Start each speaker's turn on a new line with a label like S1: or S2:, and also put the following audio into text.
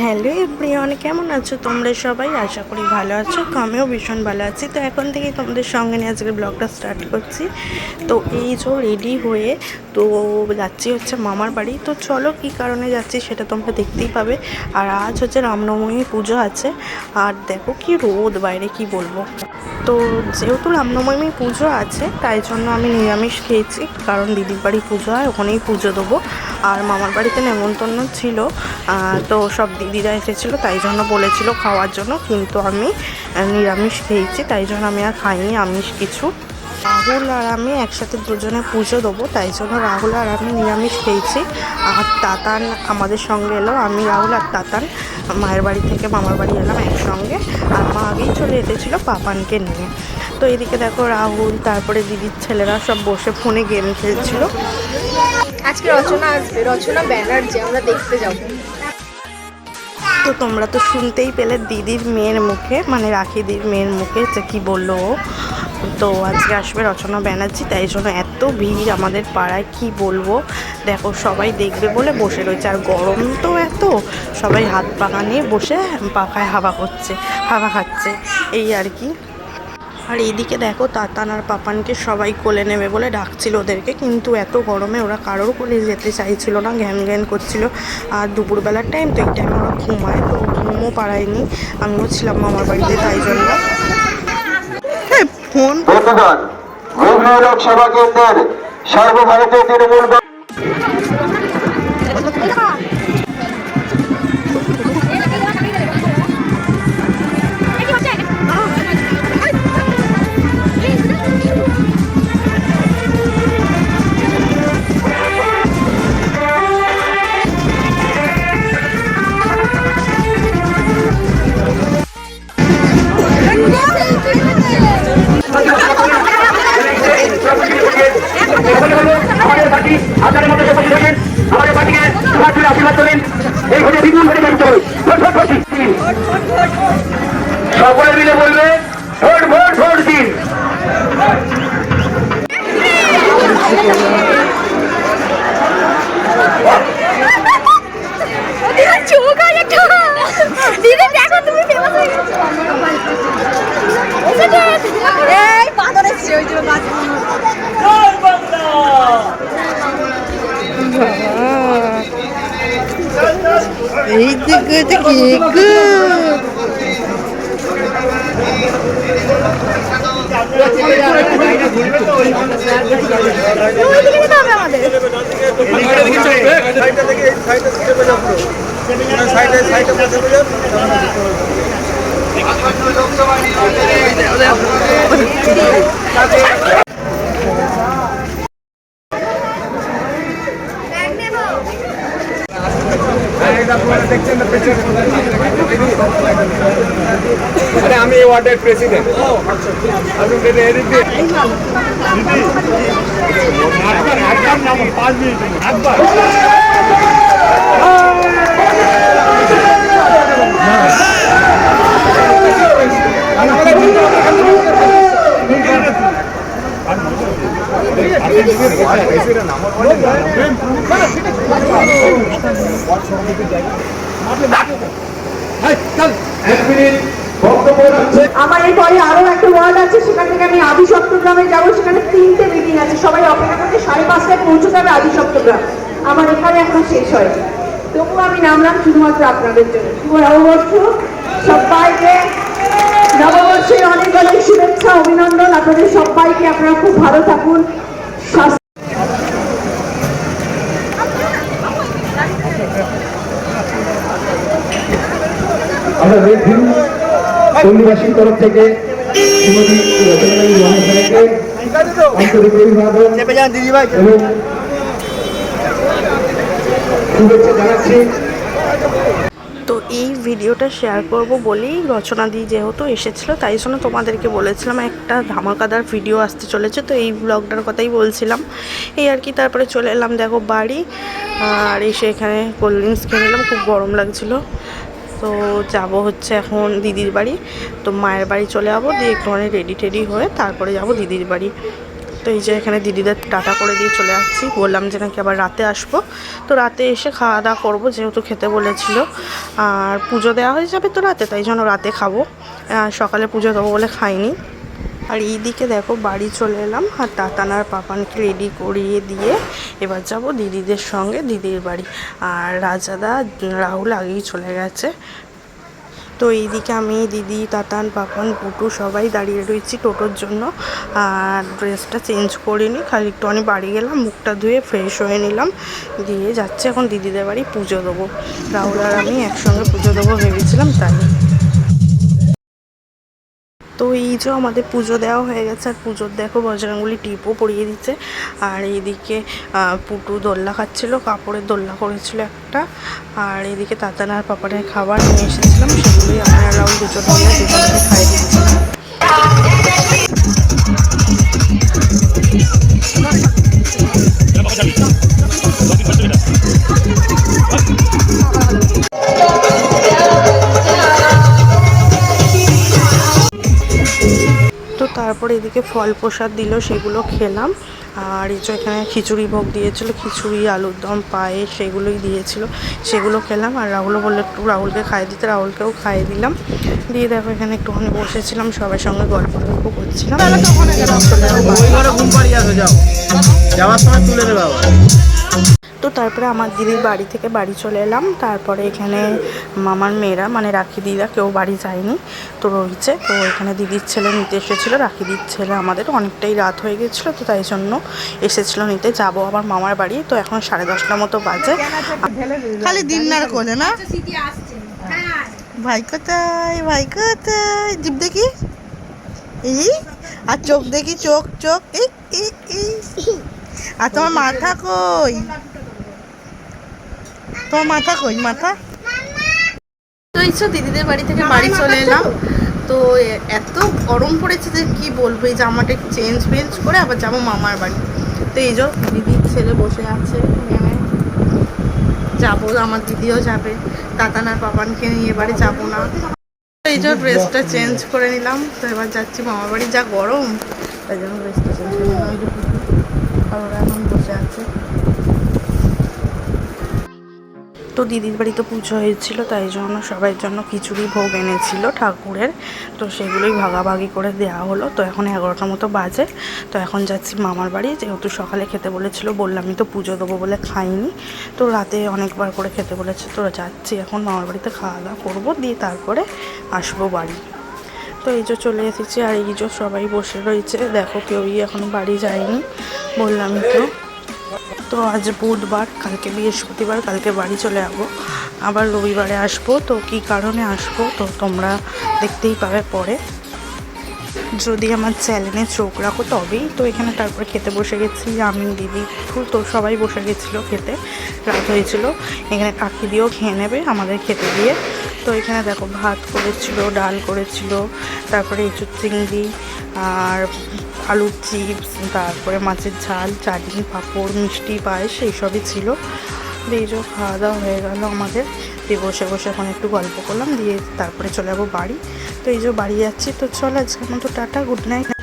S1: Hello everyone, কেমন আছো তোমরা সবাই? আশা করি ভালো আছো তো আমিও ভীষণ ভালো আছি। তো এখন থেকে তোমাদের সঙ্গে নিয়ে আজকের ব্লগটা স্টার্ট করছি। তো এই যে রেডি হয়ে তো যাচ্ছি হচ্ছে মামার বাড়ি। তো চলো কি কারণে যাচ্ছি সেটা তোমরা দেখতেই পাবে। আর আজ হচ্ছে রামনবমী পুজো আছে। আর দেখো কি রোদ, বাইরে কি বলব? তো যেহেতু রামনবমী পুজো আছে, তাই জন্য আমি নিরামিষ খেয়েছি। কারণ দিদির বাড়ি পুজো হয়, ওখানেই পুজো দেবো। আর মামার বাড়িতে নেমন্তন্ন ছিল তো সব দিদিরা এসেছিল, তাই জন্য বলেছিল খাওয়ার জন্য। কিন্তু আমি নিরামিষ খেয়েছি, তাই জন্য আমি আর খাইনি আমিষ কিছু। রাহুল আর আমি একসাথে দুজনে পুজো দেবো, তাই জন্য রাহুল আর আমি নিরামিষ খেয়েছি। আর তাতান আমাদের সঙ্গে এলো, আমি, রাহুল আর তাতান, মায়ের বাড়ি থেকে মামার বাড়ি এলাম একসঙ্গে। আর মা আগেই চলে এসেছিল পাপানকে নিয়ে। তো এদিকে দেখো রাহুল, তারপরে দিদির ছেলেরা সব বসে ফোনে গেম খেলছিল।
S2: আজকে রচনা আসবে, রচনা ব্যানার্জি আমরা দেখতে যাব।
S1: তো তোমরা তো শুনতেই পেলে দিদির মেয়ের মুখে মানে রাখি রাখিদির মেয়ের মুখে যে কী বলল। তো আজকে আসবে রচনা ব্যানার্জি, তাই জন্য এত ভিড় আমাদের পাড়ায়, কি বলব? দেখো, সবাই দেখবে বলে বসে রয়েছে, আর গরম তো এত, সবাই হাত পাখা নিয়ে বসে পাখায় হাওয়া করছে, হাওয়া খাচ্ছে, এই আর কি। আর এইদিকে দেখো, তাতান আর পাপানকে সবাই কোলে নেবে বলে ডাকছিল ওদেরকে, কিন্তু এত গরমে ওরা কারোর কোলে যেতে চাইছিল না, ঘ্যান ঘ্যান করছিল। আর দুপুরবেলার টাইম তো এই টাইমে ওরা ঘুমায়, তো ঘুমও পাড়ায়নি আমিও ছিলাম মামার বাড়িতে, তাই জন্য
S3: বন্ধুগণ বিভিন্ন লোকসভা কেন্দ্রের সর্বভারতীয় তৃণমূল
S4: সকলে মিলে বলবে ভোট ভোট ভোট দিন।
S2: এই
S1: দিকে কি
S2: ওই দিকে যেতে হবে আমাদের
S5: আরে আমি এই ওয়ার্ডের প্রেসিডেন্ট একবার।
S6: আমার এই পরে আরও একটা ওয়ার্ড আছে, সেখান থেকে আমি আদি সপ্তগ্রামে যাব, সেখানে তিনটে মিটিং আছে। সবাই অপেক্ষা করছে সাড়ে পাঁচটায় পৌঁছতে হবে আদি সপ্তগ্রাম আমার এখানে এখন শেষ হয়। তবুও আমি নামলাম শুধুমাত্র আপনাদের জন্য। শুভ নববর্ষ। সবাইকে নববর্ষের অনেক অনেক শুভেচ্ছা, অভিনন্দন। আপনাদের সবাইকে আপনারা খুব ভালো থাকুন। স্বাস্থ্য
S4: আমরা দেখি পল্লীবাসীর তরফ থেকে শ্রীমতী রচনারানী মহাশয়কে আন্তরিক অভিবাদন এবং শুভেচ্ছা জানাচ্ছি।
S1: তো এই ভিডিওটা শেয়ার করব বলেই রচনা দি যেহেতু এসেছিল তাই জন্য তোমাদেরকে বলেছিলাম একটা ধামাকাদার ভিডিও আসতে চলেছে। তো এই ব্লগটার কথাই বলছিলাম। এই আর কি তারপরে চলে এলাম দেখো বাড়ি। আর এসে এখানে কোল্ড ড্রিঙ্কস খেয়ে নিলাম খুব গরম লাগছিল। তো যাব হচ্ছে এখন দিদির বাড়ি। তো মায়ের বাড়ি চলে যাব, দিয়ে একটুখানি রেডি টেডি হয়ে তারপরে যাব দিদির বাড়ি। তো এই যে এখানে দিদিদের টাটা করে দিয়ে চলে আসছি। বললাম যে নাকি আবার রাতে আসব। তো রাতে এসে খাওয়া দাওয়া করব, যেহেতু খেতে বলেছিল। আর পুজো দেওয়া হয়ে যাবে তো রাতে, তাই জন্য রাতে খাব। সকালে পুজো দেবো বলে খাইনি। আর এইদিকে দেখো বাড়ি চলে এলাম আর তাতানার পাপানকে রেডি করিয়ে দিয়ে এবার যাব দিদিদের সঙ্গে দিদির বাড়ি। আর রাজাদা, রাহুল আগেই চলে গেছে। তো এইদিকে আমি, দিদি, তাতান, পাপান, পুটু সবাই দাঁড়িয়ে রয়েছি টোটোর জন্য। আর ড্রেসটা চেঞ্জ করিনি খালি একটু আমি বাড়ি গেলাম, মুখটা ধুয়ে ফ্রেশ হয়ে নিলাম। দিয়ে যাচ্ছে এখন দিদিদের বাড়ি পুজো দেবো। রাহুল আর আমি একসঙ্গে পুজো দেবো ভেবেছিলাম, তাই। তো এই যে আমাদের পুজো দেওয়া হয়ে গেছে, আর পুজোর দেখো বজরাঙ্গুলি টিপও পরিয়ে দিচ্ছে। আর এইদিকে পুটু দোল্লা খাচ্ছিল, কাপড়ের দোল্লা করেছিল একটা। আর এদিকে তাতানার পাপারের খাবার নিয়ে এসেছিলাম, সেগুলোই আমরা আর দুজন মিলে দুজনকে খাই দিচ্ছিলাম তারপরে এদিকে ফল প্রসাদ দিল সেগুলো খেলাম। আর এই যে এখানে খিচুড়ি ভোগ দিয়েছিল খিচুড়ি আলুর দম পায়েস সেগুলোই দিয়েছিল। সেগুলো খেলাম আর রাহুলও বলল একটু রাহুলকে খাইয়ে দিতে রাহুলকেও খাইয়ে দিলাম। দিয়ে দেখো এখানে একটুখানি বসেছিলাম সবার সঙ্গে গল্প গল্প করছিলাম।
S7: যাওয়ার সময় তুলে দেবে
S1: তারপরে আমার দিদির বাড়ি থেকে বাড়ি চলে এলাম। তারপরে এখানে মামার মেয়েরা মানে রাখি দিদা, কেউ বাড়ি যায়নি তো রয়েছে। তো এখানে দিদির ছেলে নিতে এসেছিল, রাখি দিদির ছেলে আমাদের অনেকটাই রাত হয়ে গেছিল তো তাই জন্য এসেছিল নিতে। যাব আমার মামার বাড়ি, তো এখন সাড়ে দশটার মতো বাজে। খালি দিন আর কোলে না? ভাই কোথায় ভাই কোথায়? জিপ দেখি। এই, আর চোখ দেখি, চোখ চোখ। এই। আর তোমার মাথা কই? তোমার মাথা কই? মাথা? তো এই দিদিদের বাড়ি থেকে বাড়ি চলে এলাম। তো এত গরম পড়েছে যে কি বলব? এই জামাটা চেঞ্জ ফেঞ্জ করে আবার যাব মামার বাড়ি। তো এই যে দিদির ছেলে বসে আছে এখানে। যাব আমার দিদিও যাবে। তাতানার পাপানকে নিয়ে এবারে যাব না। এই যে ড্রেসটা চেঞ্জ করে নিলাম। তো এবার যাচ্ছি মামার বাড়ি। যা গরম তাই জন্য ড্রেসটা চেঞ্জ করে নিলাম। আর ওরা এখন বসে আছে। তো দিদির বাড়িতে পুজো হয়েছিল, তাই জন্য সবার জন্য খিচুড়ি ভোগ এনেছিল ঠাকুরের। তো সেগুলোই ভাগাভাগি করে দেওয়া হলো। তো এখন এগারোটার মতো বাজে। তো এখন যাচ্ছি মামার বাড়ি। যেহেতু সকালে খেতে বলেছিল বললামই তো পুজো দেবো বলে খাইনি। তো রাতে অনেকবার করে খেতে বলেছে, তো যাচ্ছি এখন মামার বাড়িতে খাওয়া দাওয়া করব, দিয়ে তারপরে আসব বাড়ি। তো এই যে চলে এসেছি, আর এই যে সবাই বসে রয়েছে, দেখো কেউই এখনও বাড়ি যায়নি বললামই তো। তো আজ বুধবার, কালকে বৃহস্পতিবার, কালকে বাড়ি চলে যাব। আবার রবিবারে আসব, তো কী কারণে আসব তো তোমরা দেখতেই পাবে পরে। যদি আমার চ্যানেলে চোখ রাখো তবেই তো এখানে তারপরে খেতে বসে গেছি। আমি, দিদি তো সবাই বসে গেছিল খেতে, রাত হয়েছিল। এখানে কাকি দিয়েও খেয়ে নেবে আমাদের খেতে দিয়ে। তো এখানে দেখো ভাত করেছিল, ডাল করেছিল, তারপরে এঁচুর চিংড়ি আর আলুর চিপস, তারপরে মাছের ঝাল, চাটনি, পাঁপড়, মিষ্টি, পায়েস, এইসবই ছিল। দিয়ে যে খাওয়া দাওয়া হয়ে গেল আমাদের। দিয়ে বসে বসে এখন একটু গল্প করলাম, দিয়ে তারপরে চলে যাব বাড়ি। তো এই যে বাড়ি যাচ্ছি, তো চল আজকের মতো টাটা গুড নাইট